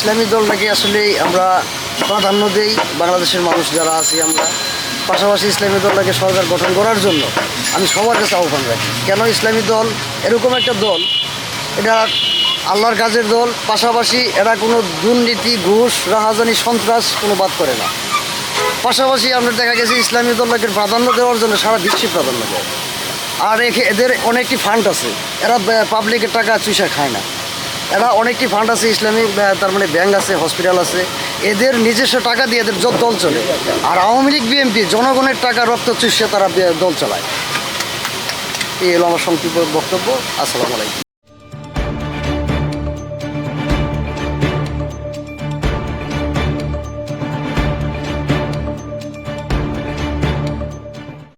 ইসলামী দলটাকে আসলে আমরা প্রাধান্য দেই বাংলাদেশের মানুষ যারা আছি আমরা। পাশাপাশি ইসলামী দলটাকে সরকার গঠন করার জন্য আমি সবার কাছে আহ্বান রাখি। কেন ইসলামী দল এরকম একটা দল? এটা আল্লাহর কাজের দল, পাশাপাশি এরা কোনো দুর্নীতি, ঘুষ, রাহাজানি, সন্ত্রাস কোনো বাদ করে না। পাশাপাশি আমরা দেখা গেছে ইসলামী দলটাকে প্রাধান্য দেওয়ার জন্য সারা বিশ্বে প্রাধান্য দেয়। আর এদের অনেকটি ফান্ড আছে। এরা পাবলিকের টাকা চুষা খায় না। এরা অনেকটি ফান্ড আছে ইসলামিক তার মানে ব্যাংক আছে, হসপিটাল আছে। এদের নিজস্ব টাকা দিয়ে এদের দল চলে। আর আওয়ামী লীগ, বিএনপি জনগণের টাকা রক্ত চুষে তারা দল চালায়। এই হলো আমার সংক্ষিপ্ত বক্তব্য। আসসালামু আলাইকুম।